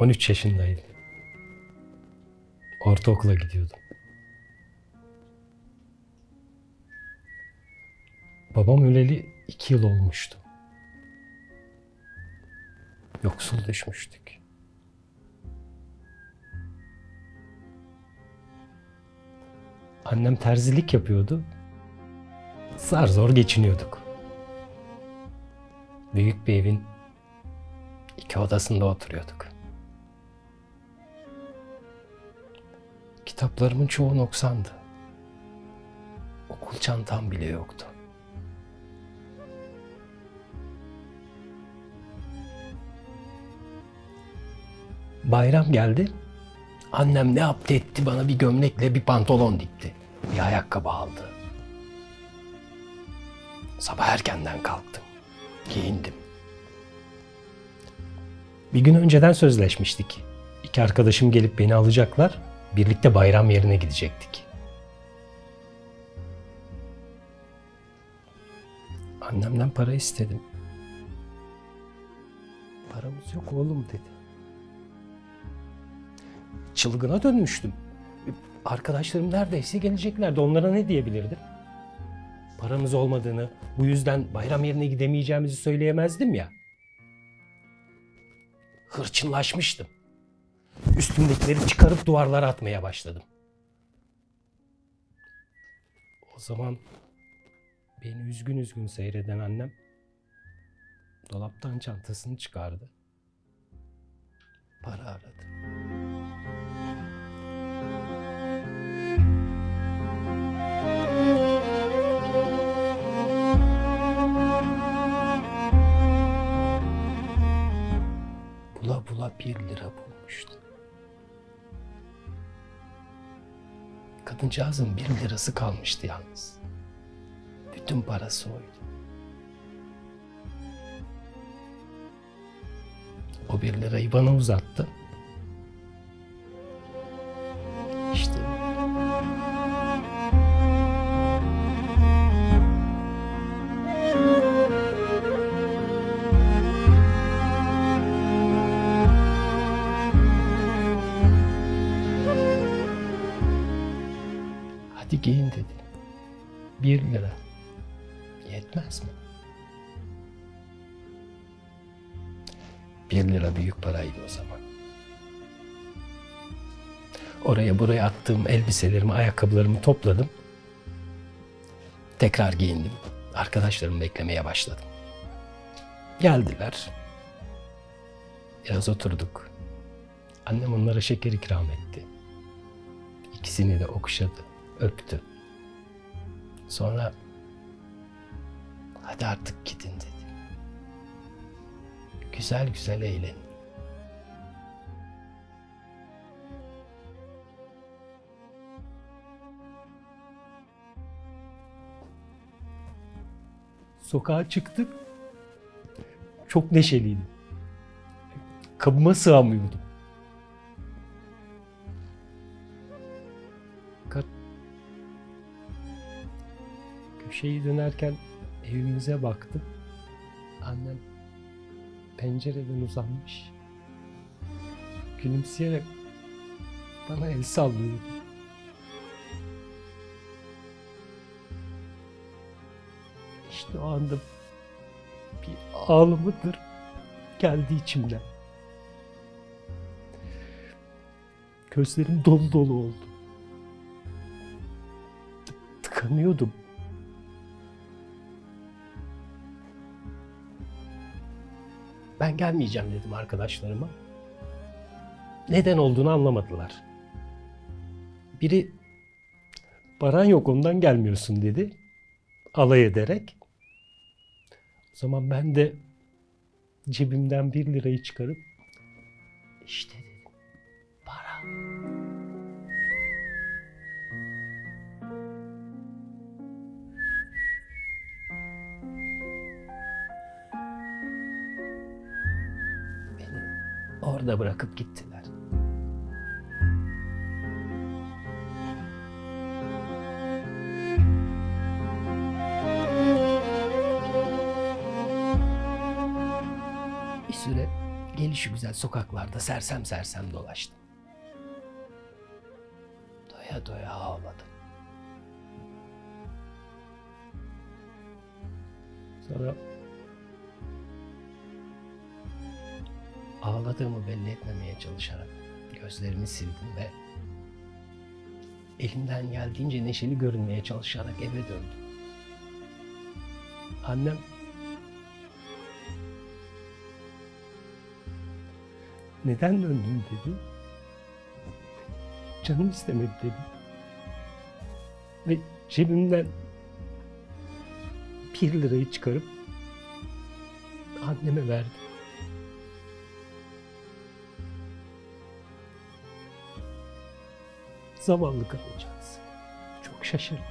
13 yaşındaydım. Ortaokula gidiyordum. Babam öleli iki yıl olmuştu. Yoksul düşmüştük. Annem terzilik yapıyordu. Zar zor geçiniyorduk. Büyük bir evin iki odasında oturuyorduk. Kitaplarımın çoğu noksandı. Okul çantam bile yoktu. Bayram geldi. Annem ne yaptı etti bana bir gömlekle bir pantolon dikti. Bir ayakkabı aldı. Sabah erkenden kalktım. Giyindim. Bir gün önceden sözleşmiştik. İki arkadaşım gelip beni alacaklar. Birlikte bayram yerine gidecektik. Annemden para istedim. Paramız yok oğlum dedi. Çılgına dönmüştüm. Arkadaşlarım neredeyse geleceklerdi. Onlara ne diyebilirdim? Paramız olmadığını, bu yüzden bayram yerine gidemeyeceğimizi söyleyemezdim ya. Hırçınlaşmıştım. Üstümdekileri çıkarıp duvarlara atmaya başladım. O zaman beni üzgün üzgün seyreden annem dolaptan çantasını çıkardı. Para aradı. Bula bula bir lira bulmuştu. Kadıncağızın bir lirası kalmıştı yalnız. Bütün parası oydu. O bir lirayı bana uzattı. Hadi giyin dedi. Bir lira. Yetmez mi? Bir lira büyük paraydı o zaman. Oraya buraya attığım elbiselerimi, ayakkabılarımı topladım. Tekrar giyindim. Arkadaşlarımı beklemeye başladım. Geldiler. Biraz oturduk. Annem onlara şeker ikram etti. İkisini de okşadı, öptü. Sonra hadi artık gidin dedi. Güzel güzel eğlenin. Sokağa çıktık. Çok neşeliydim. Kabıma sığamıyordum. Köşeyi dönerken evimize baktım. Annem pencereden uzanmış. Gülümseyerek bana el sallıyordu. İşte o anda bir ağlamadır geldi içimden. Gözlerim dolu dolu oldu. Tıkanıyordum. Ben gelmeyeceğim dedim arkadaşlarıma. Neden olduğunu anlamadılar. Biri paran yok ondan gelmiyorsun dedi. Alay ederek. O zaman ben de cebimden bir lirayı çıkarıp işte orada bırakıp gittiler. Bir süre Gelişi güzel sokaklarda sersem sersem dolaştım. Doya doya ağladım. Sonra ağladığımı belli etmemeye çalışarak gözlerimi sildim ve elimden geldiğince neşeli görünmeye çalışarak eve döndüm. Annem neden döndün dedi. Canım istemedi dedi. Ve cebimden bir lirayı çıkarıp anneme verdim. Zavallı kadıncağız. Çok şaşırdım.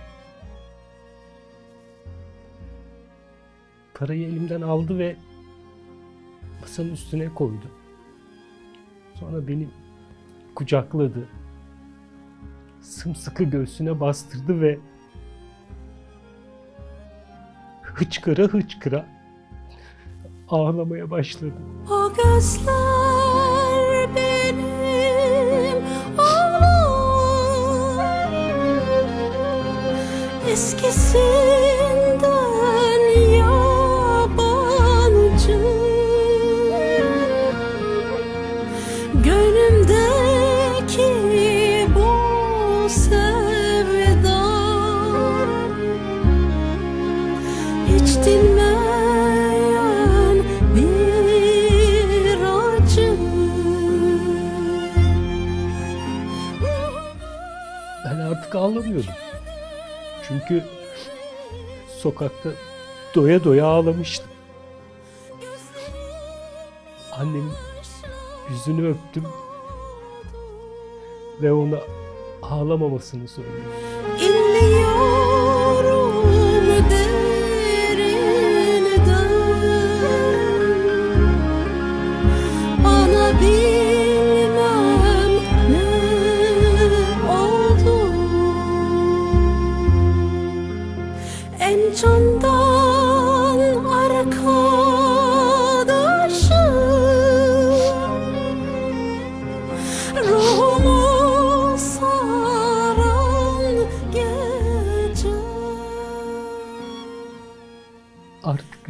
Parayı elimden aldı ve masanın üstüne koydu. Sonra beni kucakladı. Sımsıkı göğsüne bastırdı ve hıçkıra hıçkıra ağlamaya başladı. O Eskisinden yabancı Gönlümdeki bu sevda hiç dinmeyen bir acı Ben artık ağlamıyordum. Çünkü sokakta doya doya ağlamıştım. Annemin yüzünü öptüm ve ona ağlamamasını söyledim. İnliyorum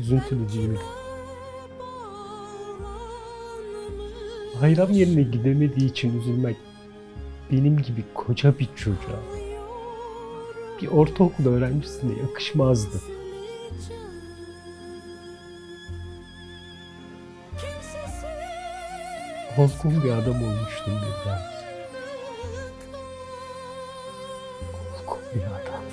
üzüntülü değildim. Bayram yerine gidemediği için üzülmek benim gibi koca bir çocuğa, bir ortaokul öğrencisine yakışmazdı. Olgun bir adam olmuştum birden. Olgun bir adam.